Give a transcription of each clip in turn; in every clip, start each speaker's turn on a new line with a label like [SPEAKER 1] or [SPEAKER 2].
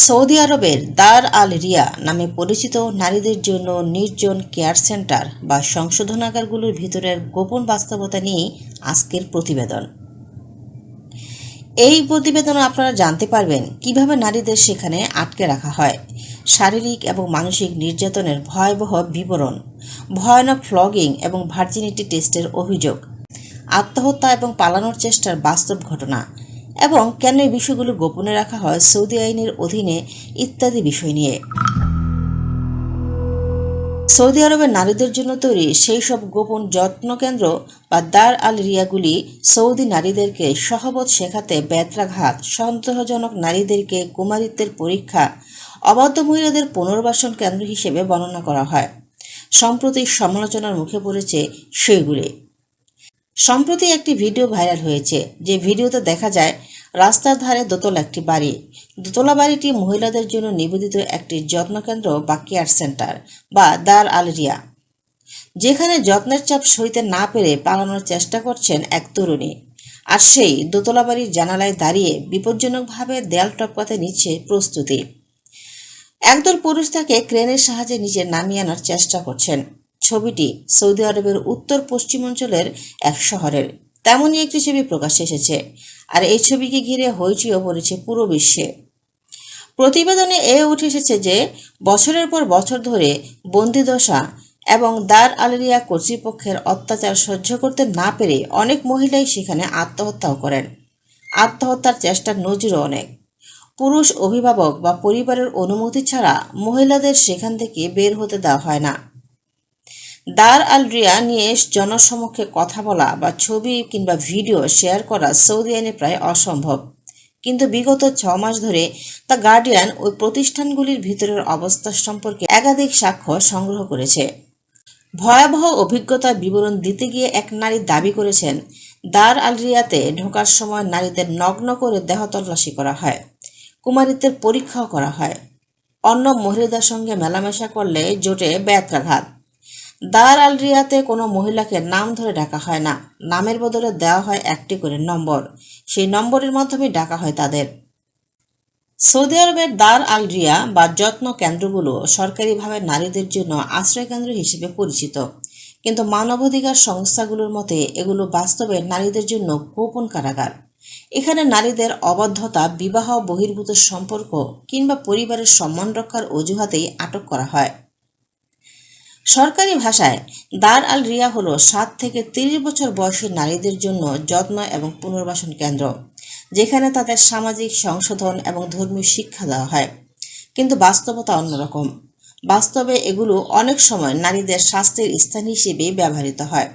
[SPEAKER 1] Saudi আরবের দার আল রিয়া নামে পরিচিত নারীদের জন্য নির্জন কেয়ার সেন্টার বা সংশোধনাগারগুলোর ভিতরের গোপন বাস্তবতা নিয়ে আজকের প্রতিবেদন। এই প্রতিবেদনে আপনারা জানতে পারবেন কীভাবে নারীদের সেখানে আটকে রাখা হয়, শারীরিক এবং মানসিক নির্যাতনের ভয়াবহ বিবরণ, ভয়ানক ফ্লগিং এবং ভার্জিনিটি টেস্টের অভিযোগ, আত্মহত্যা এবং পালানোর চেষ্টার বাস্তব ঘটনা এবং কেন এই বিষয়গুলো গোপনে রাখা হয় সৌদি আইনের অধীনে ইত্যাদি বিষয় নিয়ে। সৌদি আরবের নারীদের জন্য তৈরি সেই সব গোপন যত্ন কেন্দ্র বা দার আল রিয়াগুলি সৌদি নারীদেরকে সহবত শেখাতে ব্যত্রাঘাত সন্দেহজনক নারীদেরকে কুমারিত্বের পরীক্ষা, অবাধ্য মহিলাদের পুনর্বাসন কেন্দ্র হিসেবে বর্ণনা করা হয়। সম্প্রতি সমালোচনার মুখে পড়েছে সেইগুলি। সম্প্রতি একটি ভিডিও ভাইরাল হয়েছে, যে ভিডিওতে দেখা যায়, রাস্তার ধারে দোতলা একটি বাড়ি। দোতলা বাড়িটি মহিলাদের জন্য নিবেদিত একটি যত্নকেন্দ্র বা কেয়ার সেন্টার বা দার আলরিয়া যেখানে যত্নের চাপ সইতে না পেরে পালানোর চেষ্টা করছেন এক তরুণী। আর সেই দোতলা বাড়ির জানালায় দাঁড়িয়ে বিপজ্জনকভাবে দেয়াল টপকাতে নিচ্ছে প্রস্তুতি। একদল পুরুষ তাকে ক্রেনের সাহায্যে নিচে নামিয়ে আনার চেষ্টা করছেন। ছবিটি সৌদি আরবের উত্তর পশ্চিমাঞ্চলের এক শহরের। তেমনই একটি ছবি প্রকাশ্যে এসেছে। আর এই ছবিকে ঘিরে হইচইও পড়েছে পুরো বিশ্বে। প্রতিবেদনে এ উঠে এসেছে যে, বছরের পর বছর ধরে বন্দিদশা এবং দার আলেরিয়া কর্তৃপক্ষের অত্যাচার সহ্য করতে না পেরে অনেক মহিলাই সেখানে আত্মহত্যাও করেন। আত্মহত্যার চেষ্টার নজিরও অনেক। পুরুষ অভিভাবক বা পরিবারের অনুমতি ছাড়া মহিলাদের সেখান থেকে বের হতে দেওয়া হয় না। দার আল রিয়া নিয়ে জনসমক্ষে কথা বলা বা ছবি কিংবা ভিডিও শেয়ার করা সৌদি আইনে প্রায় অসম্ভব। কিন্তু বিগত ছ মাস ধরে দ্য গার্ডিয়ান ওই প্রতিষ্ঠানগুলির ভিতরের অবস্থা সম্পর্কে একাধিক সাক্ষ্য সংগ্রহ করেছে। ভয়াবহ অভিজ্ঞতার বিবরণ দিতে গিয়ে এক নারী দাবি করেছেন, দার আল রিয়াতে ঢোকার সময় নারীদের নগ্ন করে দেহ তল্লাশি করা হয়, কুমারিত্বের পরীক্ষাও করা হয়। অন্য মহিলাদের সঙ্গে মেলামেশা করলে জোটে ব্যত্রাঘাত দার আল রিয়াতে কোনো মহিলাকে নাম ধরে ডাকা হয় না। নামের বদলে দেওয়া হয় একটি করে নম্বর। সেই নম্বরের মাধ্যমে ডাকা হয় তাদের। সৌদি আরবের দার আল রিয়া বা যত্ন কেন্দ্রগুলো সরকারিভাবে নারীদের জন্য আশ্রয় কেন্দ্র হিসেবে পরিচিত। কিন্তু মানবাধিকার সংস্থাগুলোর মতে এগুলো বাস্তবে নারীদের জন্য গোপন কারাগার। এখানে নারীদের অবাধ্যতা, বিবাহ, বহির্ভূত সম্পর্ক কিংবা পরিবারের সম্মান রক্ষার অজুহাতেই আটক করা হয়। সরকারি ভাষায় দার আল রিয়া হলো সাত থেকে তিরিশ বছর বয়সী নারীদের জন্য যত্ন এবং পুনর্বাসন কেন্দ্র, যেখানে তাদের সামাজিক সংশোধন এবং ধর্মীয় শিক্ষা দেওয়া হয়। কিন্তু বাস্তবতা অন্যরকম। বাস্তবে এগুলো অনেক সময় নারীদের স্বাস্থ্যের স্থান হিসেবে ব্যবহৃত হয়।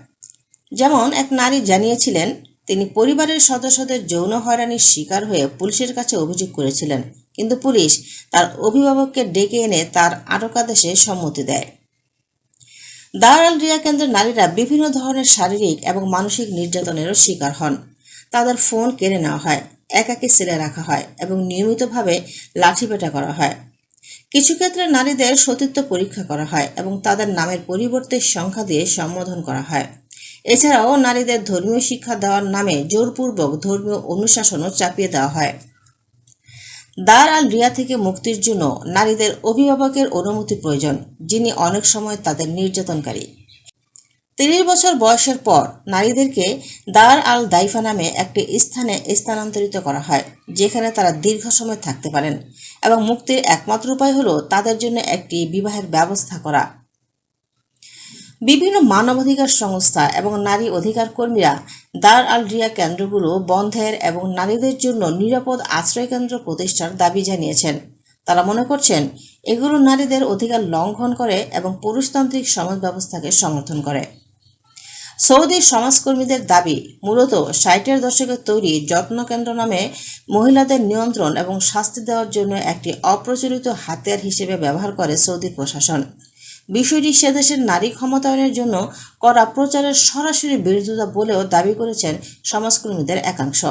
[SPEAKER 1] যেমন এক নারী জানিয়েছিলেন, তিনি পরিবারের সদস্যদের যৌন হয়রানির শিকার হয়ে পুলিশের কাছে অভিযোগ করেছিলেন। কিন্তু পুলিশ তার অভিভাবককে ডেকে এনে তার আটকাদেশে সম্মতি দেয়। দার আল রিয়া কেন্দ্রের নারীরা বিভিন্ন ধরনের শারীরিক এবং মানসিক নির্যাতনেরও শিকার হন। তাদের ফোন কেড়ে নেওয়া হয় একাকে সেলে রাখা হয় এবং নিয়মিতভাবে লাঠিপেটা করা হয়। কিছু ক্ষেত্রে নারীদের সতীত্ব পরীক্ষা করা হয় এবং তাদের নামের পরিবর্তে সংখ্যা দিয়ে সম্বোধন করা হয়। এছাড়াও নারীদের ধর্মীয় শিক্ষা দেওয়ার নামে জোরপূর্বক ধর্মীয় অনুশাসনও চাপিয়ে দেওয়া হয়। দার আল রিয়া থেকে মুক্তির জন্য নারীদের অভিভাবকের অনুমতি প্রয়োজন, যিনি অনেক সময় তাদের নির্যাতনকারী। তিরিশ বছর বয়সের পর নারীদেরকে দার আল দাইফা নামে একটি স্থানে স্থানান্তরিত করা হয়, যেখানে তারা দীর্ঘ সময় থাকতে পারেন এবং মুক্তির একমাত্র উপায় হলো তাদের জন্য একটি বিবাহের ব্যবস্থা করা। বিভিন্ন মানবাধিকার সংস্থা এবং নারী অধিকার কর্মীরা দার আল রিয়া কেন্দ্রগুলো বন্ধের এবং নারীদের জন্য নিরাপদ আশ্রয়কেন্দ্র প্রতিষ্ঠার দাবি জানিয়েছেন। তারা মনে করছেন, এগুলো নারীদের অধিকার লঙ্ঘন করে এবং পুরুষতান্ত্রিক সমাজ ব্যবস্থাকে সমর্থন করে। সৌদি সমাজকর্মীদের দাবি, মূলত ষাটের দশকের তৈরি যত্ন কেন্দ্র নামে মহিলাদের নিয়ন্ত্রণ এবং শাস্তি দেওয়ার জন্য একটি অপ্রচলিত হাতিয়ার হিসেবে ব্যবহার করে সৌদি প্রশাসন। বিষয়টি সে দেশের নারী ক্ষমতায়নের জন্য করা প্রচারের সরাসরি বিরোধিতা বলেও দাবি করেছেন সমাজকর্মীদের একাংশ।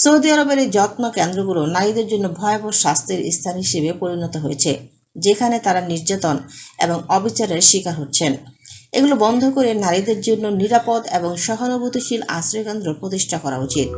[SPEAKER 1] সৌদি আরবের এই যত্ন কেন্দ্রগুলো নারীদের জন্য ভয়াবহ স্বাস্থ্যের স্থান হিসেবে পরিণত হয়েছে, যেখানে তারা নির্যাতন এবং অবিচারের শিকার হচ্ছেন। এগুলো বন্ধ করে নারীদের জন্য নিরাপদ এবং সহানুভূতিশীল আশ্রয়কেন্দ্র প্রতিষ্ঠা করা উচিত।